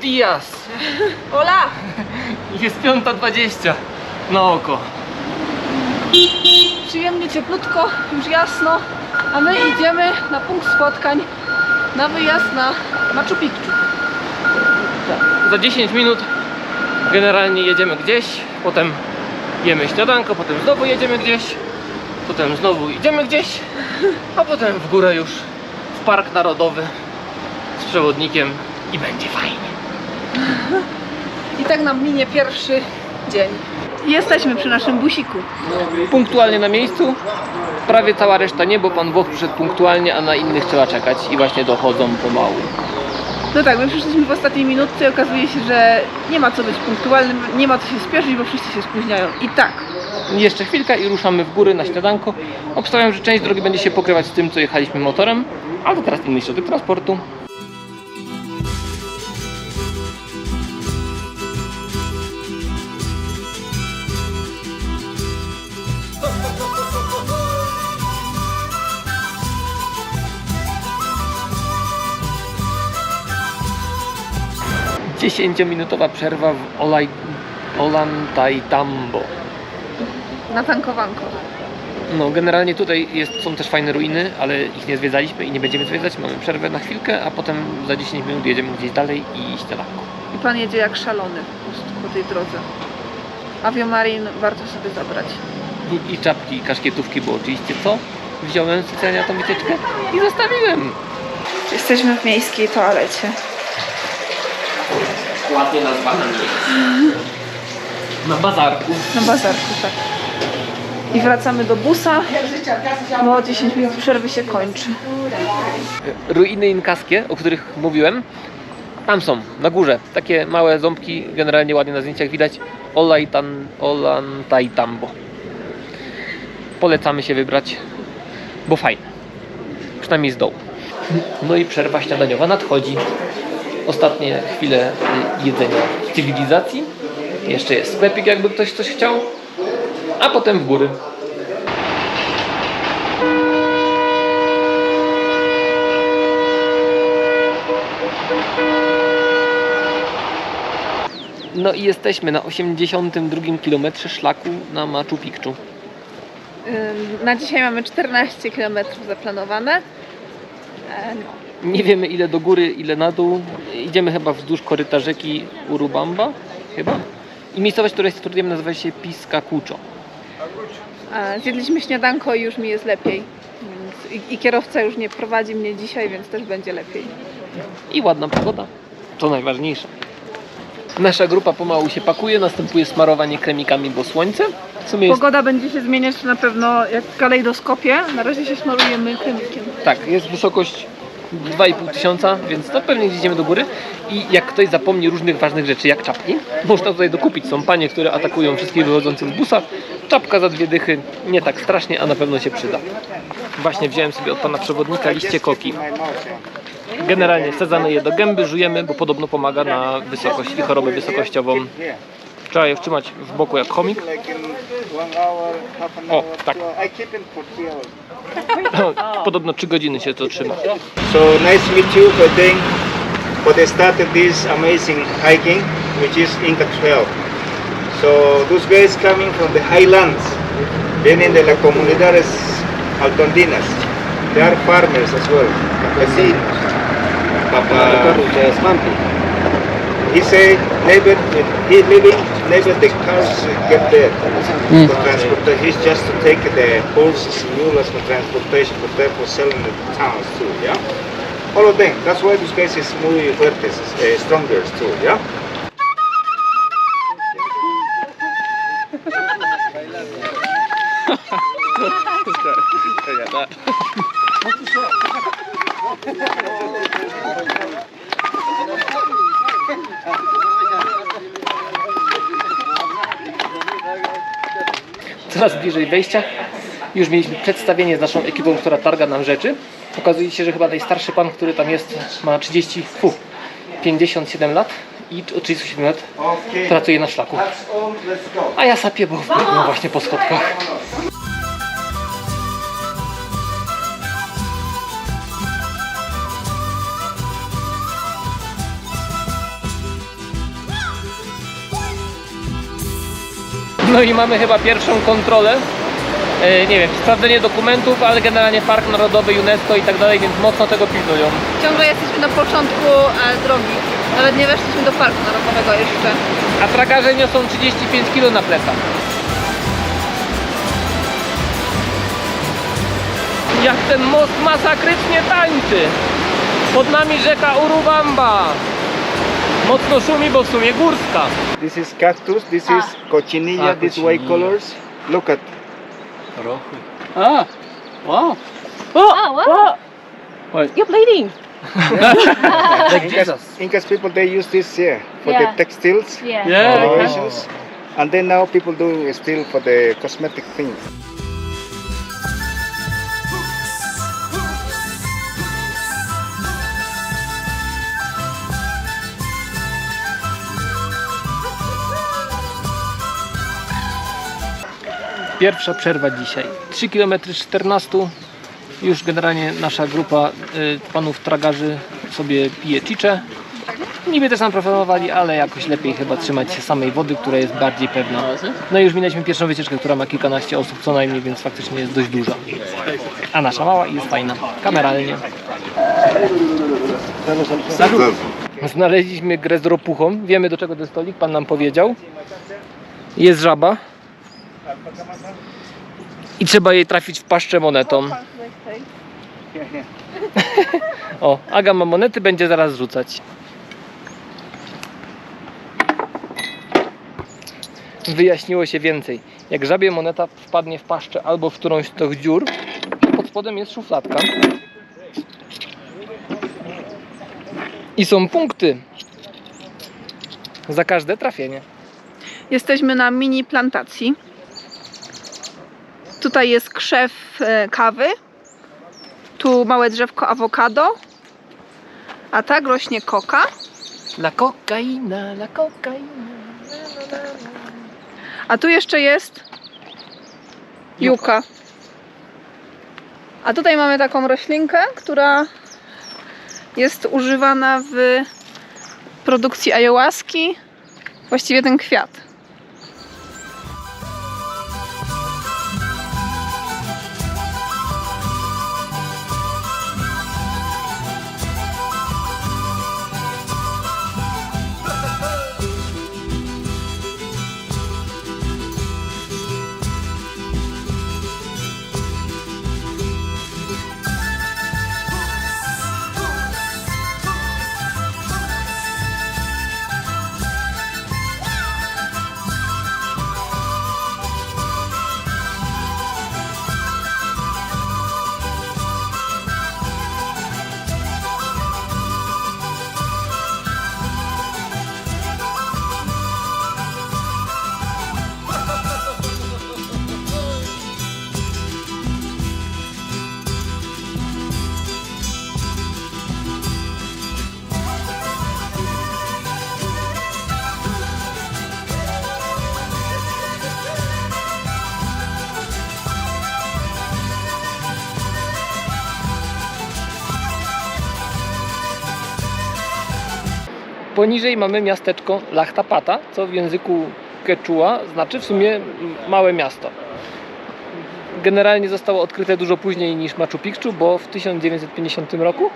dias! Ola! Jest 5.20 na oko. Przyjemnie cieplutko, już jasno, a my idziemy na punkt spotkań na wyjazd na Machu Picchu. Za 10 minut generalnie jedziemy gdzieś, potem jemy śniadanko, potem znowu jedziemy gdzieś, potem znowu idziemy gdzieś, a potem w górę już w Park Narodowy z przewodnikiem i będzie fajnie. I tak nam minie pierwszy dzień. Jesteśmy przy naszym busiku. Punktualnie na miejscu, prawie cała reszta nie, bo pan Włoch przyszedł punktualnie, a na innych trzeba czekać i właśnie dochodzą pomału. No tak, my przyszliśmy w ostatniej minutce i okazuje się, że nie ma co być punktualnym, nie ma co się spieszyć, bo wszyscy się spóźniają. I tak, Jeszcze chwilkę i ruszamy w góry na śniadanko. Obstawiam, że część drogi będzie się pokrywać z tym, co jechaliśmy motorem, ale teraz inny środek transportu. Dziesięciominutowa przerwa w Olaj... Na tankowanko. No, generalnie tutaj jest, są też fajne ruiny, ale ich nie zwiedzaliśmy i nie będziemy zwiedzać. Mamy przerwę na chwilkę, a potem za 10 minut jedziemy gdzieś dalej i śniadanko. I pan jedzie jak szalony po prostu po tej drodze. Aviomarin warto sobie zabrać. I, I czapki, i kaszkietówki, bo oczywiście co? Wziąłem specjalnie na tą wycieczkę i zostawiłem. Jesteśmy w miejskiej toalecie. Ładnie nazwana Na bazarku. Na bazarku, tak. I wracamy do busa, bo 10 minut przerwy się kończy. Ruiny inkaskie, o których mówiłem, tam są, na górze. Takie małe ząbki, generalnie ładnie na zdjęciach widać. Olajtan, Ollantaytambo. Polecamy się wybrać, bo fajne. Przynajmniej z dołu. No i przerwa śniadaniowa nadchodzi. Ostatnie chwile y, jedzenia cywilizacji. Jeszcze jest sklepik, jakby ktoś coś chciał. A potem w góry. No i jesteśmy na 82 km szlaku na Machu Picchu. Na dzisiaj mamy 14 km zaplanowane. Nie wiemy ile do góry, ile na dół. Idziemy chyba wzdłuż koryta rzeki Urubamba, chyba. I miejscowość, która jest trudem nazywa się Piscacucho. A Zjedliśmy śniadanko i już mi jest lepiej. Więc i, I kierowca już nie prowadzi mnie dzisiaj, więc też będzie lepiej. I ładna pogoda. To najważniejsze. Nasza grupa pomału się pakuje, następuje smarowanie kremikami, bo słońce. W sumie jest, Pogoda będzie się zmieniać na pewno jak w kalejdoskopie. Na razie się smarujemy kremikiem. tak, jest wysokość 2,5 tysiąca, więc to pewnie gdzieś idziemy do góry. I jak ktoś zapomni różnych ważnych rzeczy, jak czapki, można tutaj dokupić. Są panie, które atakują wszystkich wychodzących z busa. Czapka za dwie dychy, nie tak strasznie, a na pewno się przyda. Właśnie wziąłem sobie od pana przewodnika liście koki. Generalnie sadzamy je do gęby, żujemy, bo podobno pomaga na wysokość i chorobę wysokościową. Trzeba je trzymać w boku jak chomik. O, tak. Podobno 3 godziny się to trzyma. So nice to meet you. I think but I started this amazing hiking, which is Inca Trail. So those guys coming from the highlands, vienen de las comunidades altondinas. They are farmers as well, campesinos. Papa, he said never, he living, never the cars get there for transport. He's just to take the horses, and mules for transportation, but they're for selling in the towns too, yeah? All of them. That's why this guys is muy fuertes, uh, stronger too, yeah? Coraz bliżej wejścia. Już mieliśmy przedstawienie z naszą ekipą, która targa nam rzeczy. Okazuje się, że chyba najstarszy pan, który tam jest, ma 30, fu, 57 lat i od 37 lat pracuje na szlaku. A ja sapię, bo wbiegłem właśnie po schodkach. No i mamy chyba pierwszą kontrolę. E, nie wiem, sprawdzenie dokumentów, ale generalnie Park Narodowy, UNESCO i tak dalej, więc mocno tego pilnują. Ciągle jesteśmy na początku e, drogi. Nawet nie weszliśmy do parku narodowego jeszcze. A tragarze niosą 35 kg na plecach. Jak ten most masakrycznie tańczy. Pod nami rzeka Urubamba. Mocno szumi, bo w sumie górska. This is cactus, this Ah. is cochinilla, Ah, these white cochinilla. colors. Look at Rochy. Ah, wow. Oh, wow. What? You're bleeding. Like Incas, Jesus. Incas people they use this here for Yeah. the textiles, Yeah. Yeah. okay. decorations, and then now people do still for the cosmetic things. Pierwsza przerwa dzisiaj. 3 km 14. Już generalnie nasza grupa y, panów tragarzy sobie pije chicze. Niby też nam proponowali, ale jakoś lepiej chyba trzymać się samej wody, która jest bardziej pewna. No i już minęliśmy pierwszą wycieczkę, która ma kilkanaście osób co najmniej, więc faktycznie jest dość duża. A nasza mała i jest fajna. Kameralnie. Znaleźliśmy grę z ropuchą. Wiemy do czego ten stolik, pan nam powiedział. Jest żaba. I trzeba jej trafić w paszczę monetą. O, Aga ma monety, będzie zaraz rzucać. Wyjaśniło się więcej. Jak żabie moneta wpadnie w paszczę albo w którąś z tych dziur, to pod spodem jest szufladka. I są punkty za każde trafienie. Jesteśmy na mini plantacji. Tutaj jest krzew e, kawy. Tu małe drzewko awokado. A tak rośnie koka. La kokaina, la kokaina. A tu jeszcze jest juka. A tutaj mamy taką roślinkę, która jest używana w produkcji ayahuaski. Właściwie ten kwiat. Poniżej mamy miasteczko Lachtapata, co w języku quechua znaczy w sumie małe miasto. Generalnie zostało odkryte dużo później niż Machu Picchu, bo w 1950 roku.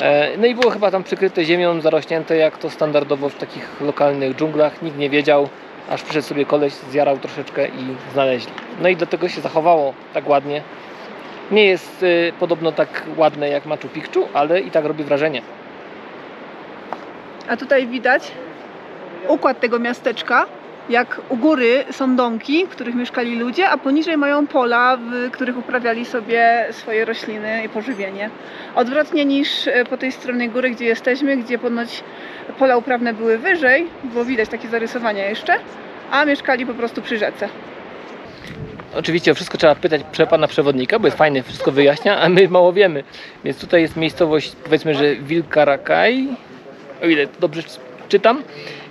E, No i było chyba tam przykryte ziemią, zarośnięte jak to standardowo w takich lokalnych dżunglach. Nikt nie wiedział, aż przyszedł sobie koleś, zjarał troszeczkę i znaleźli. No i do tego się zachowało tak ładnie. Nie jest y, podobno tak ładne jak Machu Picchu, ale i tak robi wrażenie. A tutaj widać układ tego miasteczka. Jak u góry są domki, w których mieszkali ludzie, a poniżej mają pola, w których uprawiali sobie swoje rośliny i pożywienie. Odwrotnie niż e, po tej stronie góry, gdzie jesteśmy, gdzie ponoć pola uprawne były wyżej, bo widać takie zarysowania jeszcze, a mieszkali po prostu przy rzece. Oczywiście o wszystko trzeba pytać pana przewodnika, bo jest fajny, wszystko wyjaśnia, a my mało wiemy. Więc tutaj jest miejscowość, powiedzmy, że Wilkarakaj, o ile dobrze czytam.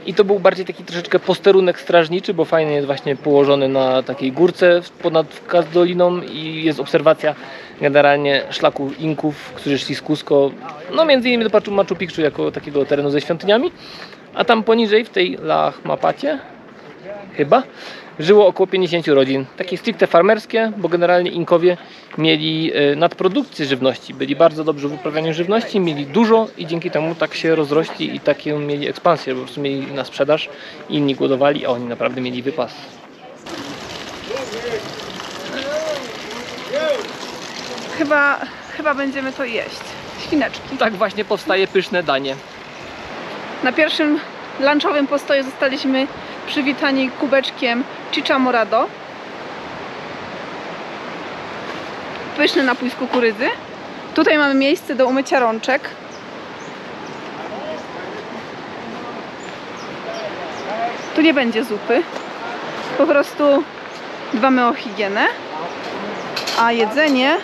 I to był bardziej taki troszeczkę posterunek strażniczy, bo fajnie jest właśnie położony na takiej górce ponad doliną i jest obserwacja generalnie szlaku Inków, którzy szli z Cusco, no między innymi do Machu- Picchu jako takiego terenu ze świątyniami. A tam poniżej w tej Lahmapacie chyba, żyło około 50 rodzin. Takie stricte farmerskie, bo generalnie Inkowie mieli e, nadprodukcję żywności, byli bardzo dobrzy w uprawianiu żywności, mieli dużo i dzięki temu tak się rozrośli i taką mieli ekspansję, bo po prostu mieli na sprzedaż, inni głodowali, a oni naprawdę mieli wypas. Chyba, chyba będziemy to jeść. Świneczki. Tak właśnie powstaje pyszne danie. Na pierwszym lunchowym postoju zostaliśmy przywitani kubeczkiem Chicha Morado. Pyszny napój z kukurydzy. Tutaj mamy miejsce do umycia rączek. Tu nie będzie zupy. Po prostu dbamy o higienę. A jedzenie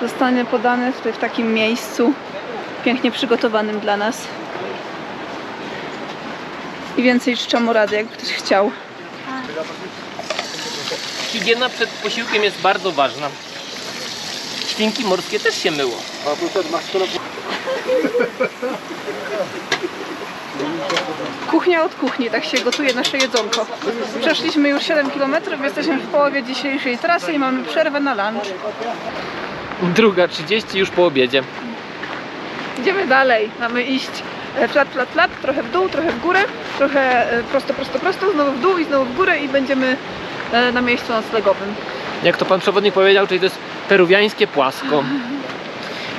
zostanie podane w takim miejscu pięknie przygotowanym dla nas. I więcej czczamorady, jakby ktoś chciał. Higiena przed posiłkiem jest bardzo ważna. Świnki morskie też się myło. Kuchnia od kuchni, tak się gotuje nasze jedzonko. Przeszliśmy już 7 km, jesteśmy w połowie dzisiejszej trasy i mamy przerwę na lunch. Druga 30 już po obiedzie. Idziemy dalej. Mamy iść e, flat, flat, flat, trochę w dół, trochę w górę, trochę e, prosto, prosto, prosto, znowu w dół i znowu w górę i będziemy e, na miejscu noclegowym. Jak to pan przewodnik powiedział, czyli to jest peruwiańskie płasko.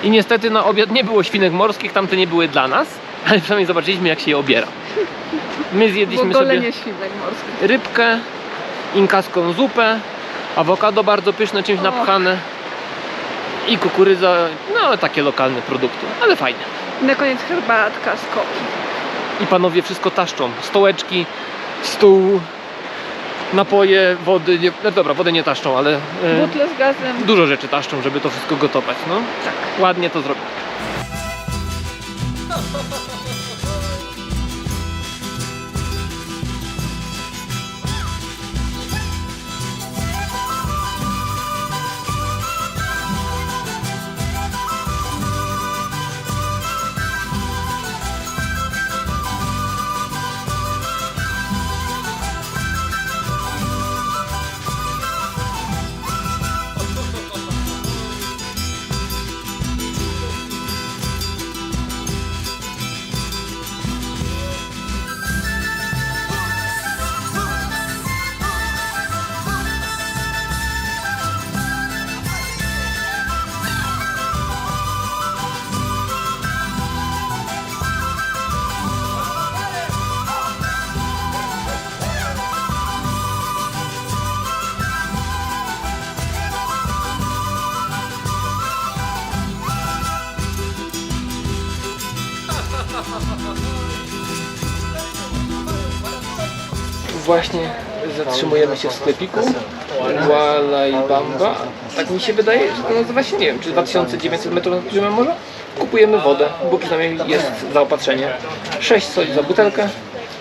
I niestety na obiad nie było świnek morskich, tamte nie były dla nas, ale przynajmniej zobaczyliśmy jak się je obiera. My zjedliśmy sobie rybkę, inkaską zupę, awokado bardzo pyszne, czymś napchane i kukurydza, no takie lokalne produkty, ale fajne. I na koniec herbatka z koki. I panowie wszystko taszczą. Stołeczki, stół, napoje, wody. Nie, no dobra, wodę nie taszczą, ale e, Butle z gazem. dużo rzeczy taszczą, żeby to wszystko gotować. No. Tak. Ładnie to zrobią. Zatrzymujemy się w sklepiku Bamba. Tak mi się wydaje, że to nazywa się, nie wiem, czy 2900 metrów nad poziomem morza. Kupujemy wodę, bo przynajmniej jest zaopatrzenie. 6 soli za butelkę,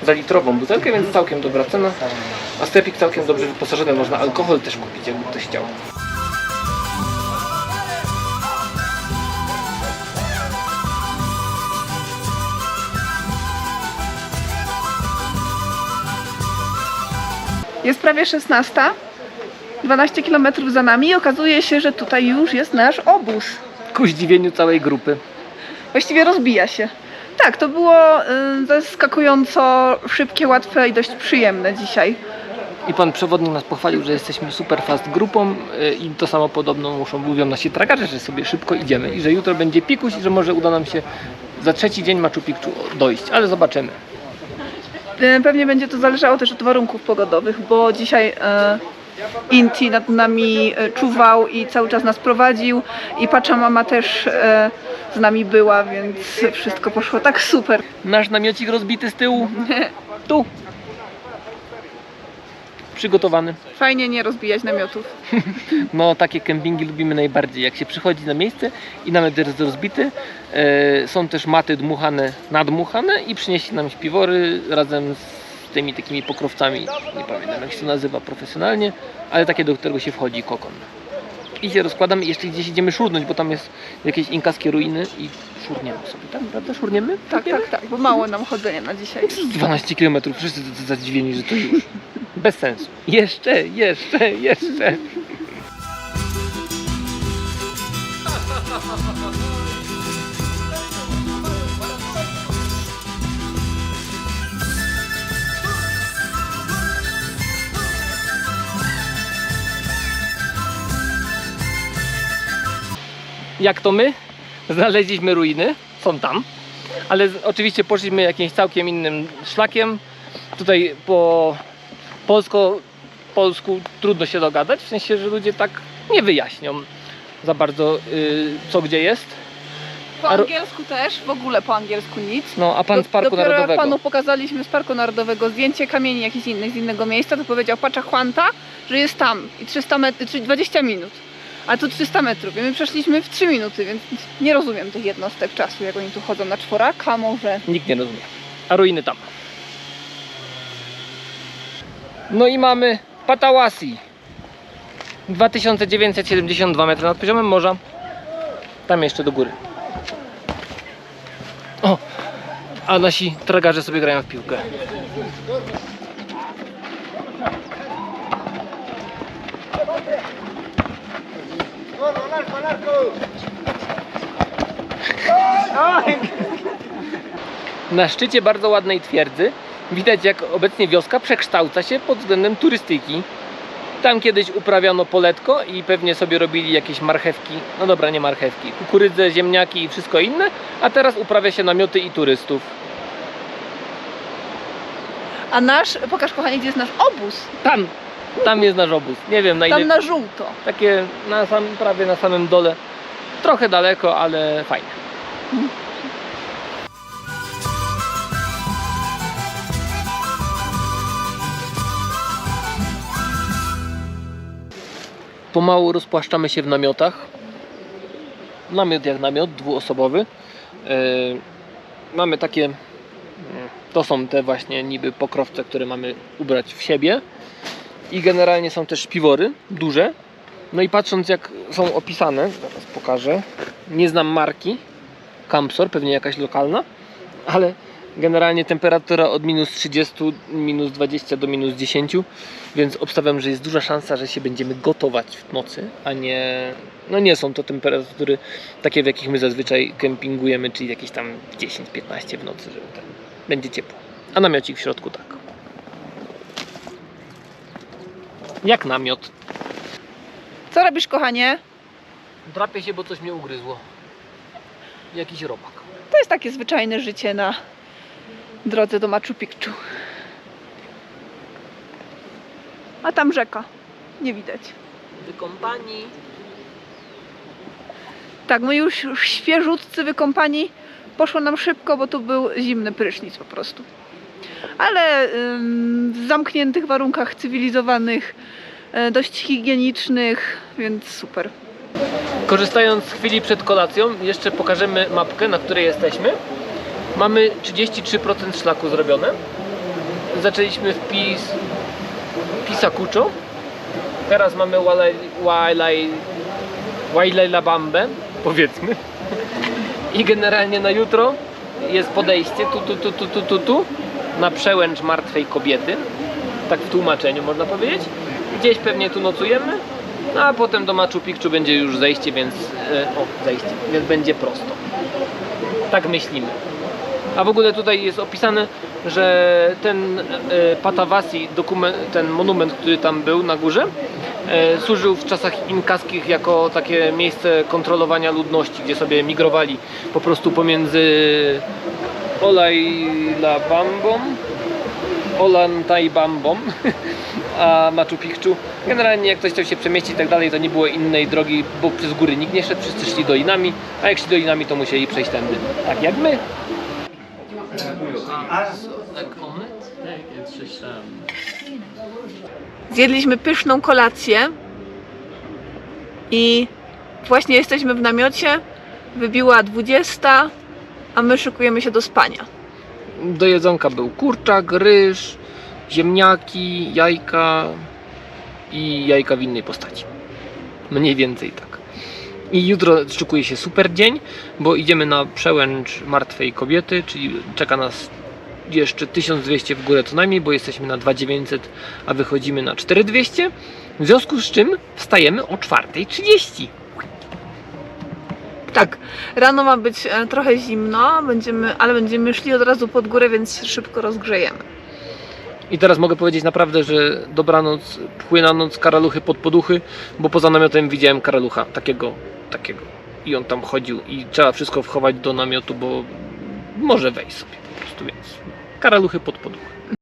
za litrową butelkę, więc całkiem dobra cena. A sklepik całkiem dobrze wyposażony, można alkohol też kupić, jakby ktoś chciał. Jest prawie 16. 12 km za nami i okazuje się, że tutaj już jest nasz obóz. Ku zdziwieniu całej grupy. Właściwie rozbija się. Tak, to było y, zaskakująco szybkie, łatwe i dość przyjemne dzisiaj. I pan przewodnik nas pochwalił, że jesteśmy super fast grupą y, i to samo podobno muszą, mówią nasi tragarze, że sobie szybko idziemy i że jutro będzie pikuś i że może uda nam się za trzeci dzień Machu Picchu dojść, ale zobaczymy. Y, Pewnie będzie to zależało też od warunków pogodowych, bo dzisiaj e, Inti nad nami e, czuwał i cały czas nas prowadził i Pachamama też e, z nami była, więc wszystko poszło tak super. Nasz namiocik rozbity z tyłu, Tu przygotowany. fajnie nie rozbijać namiotów. No takie kempingi lubimy najbardziej, jak się przychodzi na miejsce i namiot jest rozbity. E, są też maty dmuchane, nadmuchane i przynieśli nam śpiwory razem z tymi takimi pokrowcami, nie pamiętam jak się to nazywa profesjonalnie, ale takie, do którego się wchodzi kokon. I się rozkładamy i jeszcze gdzieś idziemy szurnąć, bo tam jest jakieś inkaskie ruiny i szurniemy sobie, tak? Prawda? Szurniemy? Tak, tak, tak, bo mało nam chodzenia na dzisiaj. 12 km, wszyscy zadziwieni, że to już. Bez sensu. Jeszcze, jeszcze, jeszcze. Jak to my? Znaleźliśmy ruiny, są tam, ale oczywiście poszliśmy jakimś całkiem innym szlakiem. Tutaj po polsko, polsku trudno się dogadać, w sensie, że ludzie tak nie wyjaśnią za bardzo y, co gdzie jest. Po A angielsku też, w ogóle po angielsku nic. No, a pan Do- z Parku Dopiero jak Narodowego. panu pokazaliśmy z Parku Narodowego zdjęcie kamieni jakichś innych z innego miejsca, to powiedział Pachachłanta, że jest tam i 300 met- czy 20 minut. A tu 300 metrów i my przeszliśmy w 3 minuty, więc nie rozumiem tych jednostek czasu, jak oni tu chodzą na czworaka, może... Nikt nie rozumie. A ruiny tam. No i mamy Patałasi. 2972 metry nad poziomem morza. Tam jeszcze do góry. O! A nasi tragarze sobie grają w piłkę. Na szczycie bardzo ładnej twierdzy widać jak obecnie wioska przekształca się pod względem turystyki. Tam kiedyś uprawiano poletko i pewnie sobie robili jakieś marchewki, no dobra, nie marchewki, kukurydzę, ziemniaki i wszystko inne, a teraz uprawia się namioty i turystów. A nasz, pokaż kochanie, gdzie jest nasz obóz, Tam, tam jest nasz obóz. Nie wiem na ile, tam na żółto. takie na sam, prawie na samym dole. Trochę daleko, ale fajnie. Pomału rozpłaszczamy się w namiotach. Namiot jak namiot, dwuosobowy. Yy, mamy takie, yy, to są te właśnie niby pokrowce, które mamy ubrać w siebie. I generalnie są też śpiwory, duże. No i patrząc jak są opisane, zaraz pokażę. Nie znam marki. Campsor, pewnie jakaś lokalna, ale generalnie temperatura od minus 30, minus 20 do minus 10, więc obstawiam, że jest duża szansa, że się będziemy gotować w nocy, a nie. No nie są to temperatury takie, w jakich my zazwyczaj kempingujemy, czyli jakieś tam 10-15 w nocy, żeby ten, będzie ciepło. A namiocik w środku tak. Jak namiot. Co robisz kochanie? Drapię się, bo coś mnie ugryzło. Jakiś robak. To jest takie zwyczajne życie na drodze do Machu Picchu. A tam rzeka. Nie widać. Wykąpani. Tak, my już, świeżutcy wykąpani. Poszło nam szybko, bo tu był zimny prysznic po prostu. Ale w zamkniętych warunkach cywilizowanych, e, dość higienicznych, więc super. Korzystając z chwili przed kolacją, jeszcze pokażemy mapkę, na której jesteśmy. Mamy 33% szlaku zrobione. Zaczęliśmy w Pis, Pisakucho. Teraz mamy Wailai, Wailai Bambę, powiedzmy. I generalnie na jutro jest podejście tu, tu, tu, tu, tu, tu, tu na przełęcz martwej kobiety. Tak w tłumaczeniu można powiedzieć. Gdzieś pewnie tu nocujemy. No, a potem do Machu Picchu będzie już zejście, więc e, o, zejście, więc będzie prosto. Tak myślimy. A w ogóle tutaj jest opisane, że ten e, Patawasi, ten monument, który tam był na górze, e, służył w czasach inkaskich jako takie miejsce kontrolowania ludności, gdzie sobie migrowali po prostu pomiędzy Olailabambą, Ollantaytambo a Machu Picchu. Generalnie jak ktoś chciał się przemieścić i tak dalej, to nie było innej drogi, bo przez góry nikt nie szedł, wszyscy szli dolinami, a jak szli dolinami, to musieli przejść tędy. Tak jak my. Zjedliśmy pyszną kolację i właśnie jesteśmy w namiocie. Wybiła 20, a my szykujemy się do spania. Do jedzonka był kurczak, ryż, ziemniaki, jajka i jajka w innej postaci. Mniej więcej tak. I jutro szykuje się super dzień, bo idziemy na przełęcz martwej kobiety, czyli czeka nas jeszcze 1200 w górę co najmniej, bo jesteśmy na 2900, a wychodzimy na 4200. W związku z czym wstajemy o 4.30. Tak, rano ma być e, trochę zimno, będziemy, ale będziemy szli od razu pod górę, więc szybko rozgrzejemy. I teraz mogę powiedzieć naprawdę, że dobranoc, płyna noc, karaluchy pod poduchy, bo poza namiotem widziałem karalucha, takiego, takiego. I on tam chodził i trzeba wszystko wchować do namiotu, bo może wejść sobie po prostu, więc karaluchy pod poduchy.